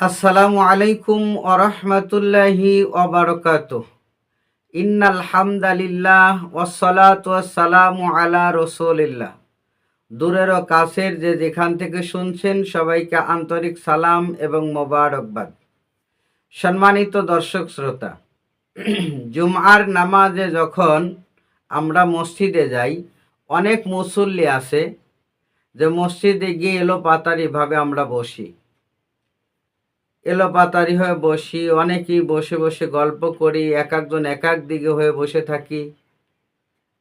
আসসালামু আলাইকুম ওরহমতুল্লাহি ওবরকাত ইন্নাল হামদালিল্লাহ ওসলাত ওয়াসালামু আলা রসুলিল্লাহ। দূরের ও কাছের যে যেখান থেকে শুনছেন সবাইকে আন্তরিক সালাম এবং মোবারকবাদ। সম্মানিত দর্শক শ্রোতা, জুমআর নামাজে যখন আমরা মসজিদে যাই, অনেক মুসল্লি আছে যে মসজিদে গিয়ে এলো পাতারিভাবে আমরা বসি। এলোপাতারি হয়ে বসি, অনেকেই বসে বসে গল্প করি, এক একজন এক এক দিকে হয়ে বসে থাকি।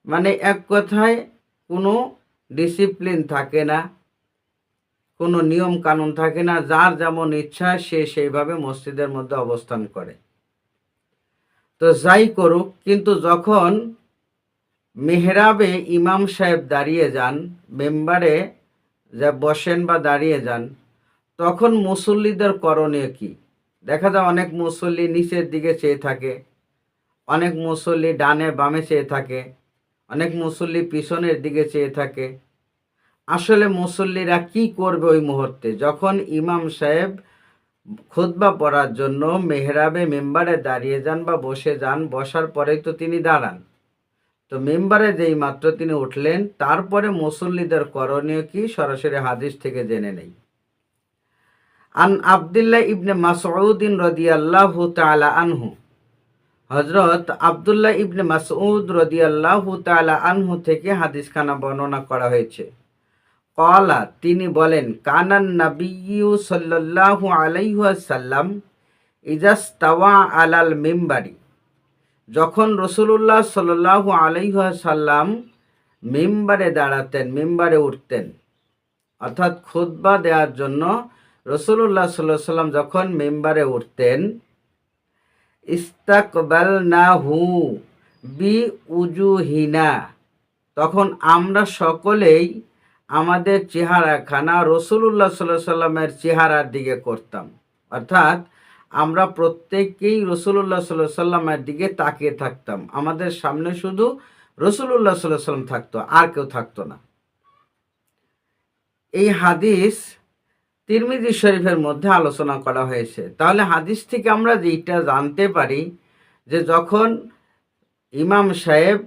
মানে এক কথায় কোনো ডিসিপ্লিন থাকে না, কোনো নিয়ম কানুন থাকে না, যার যেমন ইচ্ছা সে সেইভাবে মসজিদের মধ্যে অবস্থান করে। তো যাই করুক, কিন্তু যখন মেহরাবে ইমাম সাহেব দাঁড়িয়ে যান, মেম্বারে যা বসেন বা দাঁড়িয়ে যান তখন মুসল্লিদের করণীয় কি? দেখা যায় অনেক মুসল্লি নিচের দিকে চেয়ে থাকে, অনেক মুসল্লি ডানে বামে চেয়ে থাকে, অনেক মুসল্লি পিছনের দিকে চেয়ে থাকে। আসলে মুসল্লিরা কি করবে ওই মুহূর্তে? যখন ইমাম সাহেব খুতবা পড়ার জন্য মেহরাবে মেম্বারে দাঁড়িয়ে যান বা বসে যান, বসার পরেই তো তিনি দাঁড়ান। তো মেম্বারে যেই মাত্র তিনি উঠলেন, তারপরে মুসল্লিদের করণীয় কি? সরাসরি হাদিস থেকে জেনে নেই। আন আবদুল্লাহ ইবনে মাসউদ্দিন রদিয়াল্লাহু তাআলা আনহু। হজরত আবদুল্লাহ ইবনে মাসউদ রদিয়াল্লাহু তাআলা আনহু থেকে হাদিসখানা বর্ণনা করা হয়েছে। কলা তিনি বলেন, কানান নাবিয়ু সাল্লাল্লাহু আলাইহি ওয়াসাল্লাম ইজাস্তাওয়া আলাল মিম্বারি। যখন রসুলুল্লাহ সাল্লাল্লাহু আলাইহি ওয়াসাল্লাম মিম্বারে দাঁড়াতেন, মিম্বারে উঠতেন, অর্থাৎ খুতবা দেওয়ার জন্য রসুল্লাহ সাল্লাহ সাল্লাম যখন মেম্বারে উঠতেন ইস্তাকবাল না হু বি উজুহিনা তখন আমরা সকলেই আমাদের চেহারাখানা রসুল্লাহ সাল্লাহ সাল্লামের চেহারার দিকে করতাম। অর্থাৎ আমরা প্রত্যেককেই রসুল্লাহ সাল্লাহ সাল্লামের দিকে তাকিয়ে থাকতাম। আমাদের সামনে শুধু রসুল্লাহ সাল্লাহ সাল্লাম থাকতো, আর কেউ থাকতো না। এই হাদিস তিরমিজি শরীফের মধ্যে আলোচনা করা হয়েছে। তাহলে হাদিস থেকে আমরা যেটা জানতে পারি যে যখন ইমাম সাহেব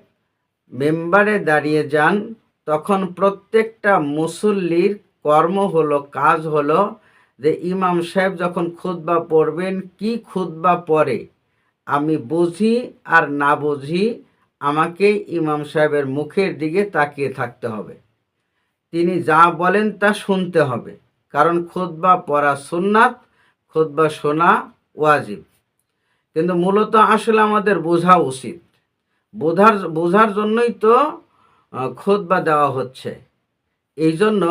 মেম্বারে দাঁড়িয়ে যান, তখন প্রত্যেকটা মুসল্লির কর্ম হলো, কাজ হলো যে ইমাম সাহেব যখন খুতবা পড়বেন, কি খুতবা পড়ে? আমি বুঝি আর না বুঝি আমাকে ইমাম সাহেবের মুখের দিকে তাকিয়ে থাকতে হবে। তিনি যা বলেন তা শুনতে হবে। কারণ খুতবা পড়া সুন্নাত, খুতবা শোনা ওয়াজিব। কিন্তু মূলত আসলে আমাদের বোঝা উচিত। বোঝার বোঝার জন্যই তো খুতবা দেওয়া হচ্ছে। এই জন্য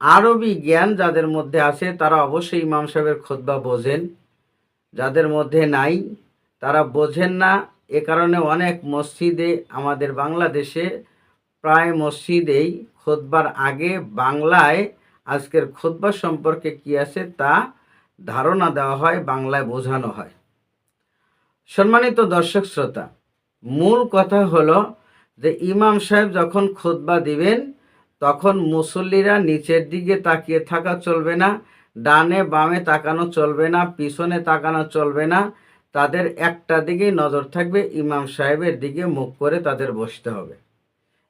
আরবি জ্ঞান যাদের মধ্যে আছে, তারা অবশ্যই ইমাম সাহেবের খুতবা বোঝেন। যাদের মধ্যে নাই, তারা বোঝেন না। এ কারণে অনেক মসজিদে, আমাদের বাংলাদেশে প্রায় মসজিদেই খোদবার আগে বাংলায় আজকের খুদ্া সম্পর্কে কি আছে তা ধারণা দেওয়া হয়, বাংলায় বোঝানো হয়। সম্মানিত দর্শক শ্রোতা, মূল কথা হলো যে ইমাম সাহেব যখন খুতবা দিবেন, তখন মুসল্লিরা নিচের দিকে তাকিয়ে থাকা চলবে না, ডানে বামে তাকানো চলবে না, পিছনে তাকানো চলবে না, তাদের একটা দিকেই নজর থাকবে, ইমাম সাহেবের দিকে মুখ করে তাদের বসতে হবে।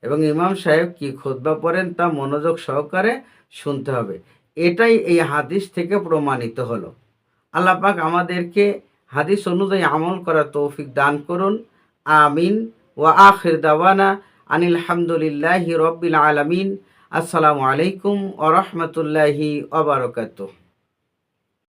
এবং ইমাম সাহেব কি খুতবা পড়েন তা মনোযোগ সহকারে শুনতে হবে। এটাই এই হাদিস থেকে প্রমাণিত হলো। আল্লাহ পাক আমাদেরকে হাদিস অনুযায়ী আমল করার তৌফিক দান করুন। আমিন। ওয়া আখির দাওয়ানা আনিল হামদুলিল্লাহি রব্বিল আলামিন। আসসালামু আলাইকুম ওয়া রাহমাতুল্লাহি ওয়া বারাকাতুহু।